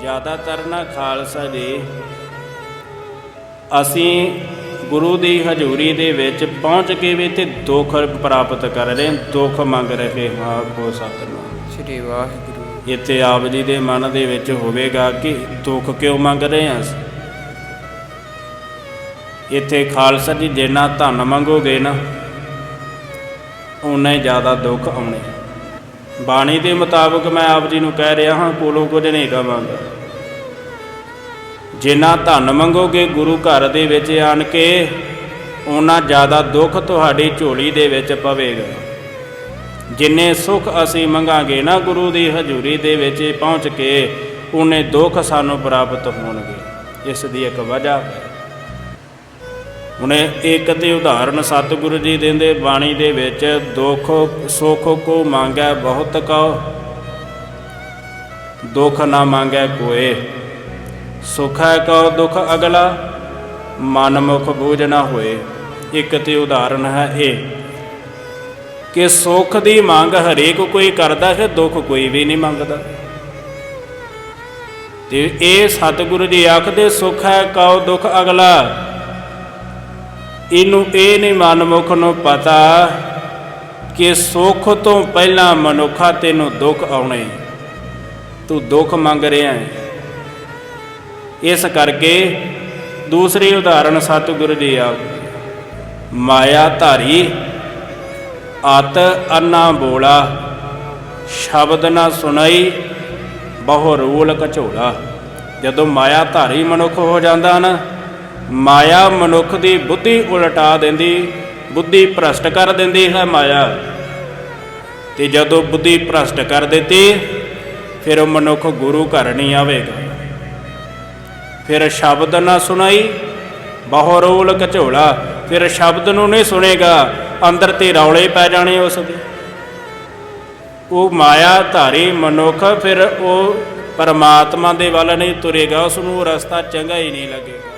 ਜ਼ਿਆਦਾਤਰ ਨਾ ਖਾਲਸਾ ਜੀ ਅਸੀਂ ਗੁਰੂ ਦੀ ਹਜ਼ੂਰੀ ਦੇ ਵਿੱਚ ਪਹੁੰਚ ਕੇ ਵੀ ਤੇ ਦੁੱਖ ਪ੍ਰਾਪਤ ਕਰ ਰਹੇ ਦੁੱਖ ਮੰਗ ਰਹੇ ਹਾਂ ਕੋ ਸਤਨਾਮ। ਸ੍ਰੀ ਵਾਹਿਗੁਰੂ। ਇੱਥੇ ਆਪ ਜੀ ਦੇ ਮਨ ਦੇ ਵਿੱਚ ਹੋਵੇਗਾ ਕਿ ਦੁੱਖ ਕਿਉਂ ਮੰਗ ਰਹੇ ਹਾਂ ਇੱਥੇ ਖਾਲਸਾ ਜੀ ਜਿੰਨਾ ਧਨ ਮੰਗੋਗੇ ਨਾ ਉਨਾ ਹੀ ਜ਼ਿਆਦਾ ਦੁੱਖ ਆਉਣੇ। ਬਾਣੀ ਦੇ ਮੁਤਾਬਕ ਮੈਂ ਆਪ ਜੀ ਨੂੰ ਕਹਿ ਰਿਹਾ ਹਾਂ, ਕੋਲੋਂ ਕੁਝ ਨਹੀਂ ਕਵਾਂਗਾ ਜਿੰਨਾ ਧਨ ਮੰਗੋਗੇ ਗੁਰੂ ਘਰ ਦੇ ਵਿੱਚ ਆਣ ਕੇ ਉਨਾ ਜ਼ਿਆਦਾ ਦੁੱਖ ਤੁਹਾਡੀ ਝੋਲੀ ਦੇ ਵਿੱਚ ਪਵੇਗਾ। ਜਿੰਨੇ ਸੁਖ ਅਸੀਂ ਮੰਗਾਂਗੇ ਨਾ ਗੁਰੂ ਦੀ ਹਜ਼ੂਰੀ ਦੇ ਵਿੱਚ ਪਹੁੰਚ ਕੇ ਉਹਨੇ ਦੁੱਖ ਸਾਨੂੰ ਪ੍ਰਾਪਤ ਹੋਣਗੇ। ਇਸ ਦੀ ਇੱਕ ਵਜ੍ਹਾ ਹੈ। ਹੁਣ ਇੱਕ ਤੇ ਉਦਾਹਰਨ ਸਤਿਗੁਰੂ ਜੀ ਦਿੰਦੇ ਬਾਣੀ ਦੇ ਵਿੱਚ, ਦੁੱਖ ਸੁਖ ਕੋ ਮੰਗੈ ਬਹੁਤ ਕਉ, ਦੁੱਖ ਨਾ ਮੰਗੈ ਕੋਏ। ਸੁਖ ਹੈ ਕਉ ਦੁੱਖ ਅਗਲਾ, ਮਨ ਮੁਖ ਬੂਝ ਨਾ ਹੋਏ। ਇੱਕ ਤੇ ਉਦਾਹਰਨ ਹੈ ਇਹ, ਕਿ ਸੁਖ ਦੀ ਮੰਗ ਹਰੇਕ ਕੋਈ ਕਰਦਾ ਹੈ, ਦੁੱਖ ਕੋਈ ਵੀ ਨਹੀਂ ਮੰਗਦਾ। ਤੇ ਇਹ ਸਤਿਗੁਰੂ ਜੀ ਆਖਦੇ, ਸੁਖ ਹੈ ਕਉ ਦੁੱਖ ਅਗਲਾ ਇਹਨੂੰ ਇਹ ਨਹੀਂ ਮਨਮੁਖ ਨੂੰ ਪਤਾ ਕਿ ਸੁੱਖ ਤੋਂ ਪਹਿਲਾਂ ਮਨੁੱਖਾ ਤੈਨੂੰ ਦੁੱਖ ਆਉਣੇ। ਤੂੰ ਦੁੱਖ ਮੰਗ ਰਿਹਾ ਹੈ। ਇਸ ਕਰਕੇ ਦੂਸਰੀ ਉਦਾਹਰਣ ਸਤਿਗੁਰੂ ਜੀ ਆ ਮਾਇਆ ਧਾਰੀ, ਅਤ ਅੰਨਾ ਬੋਲਾ, ਸ਼ਬਦ ਨਾ ਸੁਣਾਈ, ਬਹੁ ਰੂਲ ਕਝੋਲਾ ਜਦੋਂ ਮਾਇਆ ਧਾਰੀ ਮਨੁੱਖ ਹੋ ਜਾਂਦਾ ਨਾ ਮਾਇਆ ਮਨੁੱਖ ਦੀ ਬੁੱਧੀ ਉਲਟਾ ਦਿੰਦੀ, ਬੁੱਧੀ ਭ੍ਰਸ਼ਟ ਕਰ ਦਿੰਦੀ ਹੈ ਮਾਇਆ। ਤੇ ਜਦੋਂ ਬੁੱਧੀ ਭ੍ਰਸ਼ਟ ਕਰ ਦਿੱਤੀ, ਫਿਰ ਉਹ ਮਨੁੱਖ ਗੁਰੂ ਘਰ ਨਹੀਂ ਆਵੇਗਾ। ਫਿਰ ਸ਼ਬਦ ਨਾ ਸੁਣਾਈ, ਬਹੁ ਰੋਲ ਕਝੋਲਾ ਫਿਰ ਸ਼ਬਦ ਨੂੰ ਨਹੀਂ ਸੁਣੇਗਾ, ਅੰਦਰ ਤੇ ਰੌਲੇ ਪੈ ਜਾਣੇ ਉਸ ਦੇ। ਉਹ ਮਾਇਆ ਧਾਰੀ ਮਨੁੱਖ, ਫਿਰ ਉਹ ਪਰਮਾਤਮਾ ਦੇ ਵੱਲ ਨਹੀਂ ਤੁਰੇਗਾ ਉਸ ਨੂੰ ਰਸਤਾ ਚੰਗਾ ਹੀ ਨਹੀਂ ਲੱਗੇਗਾ।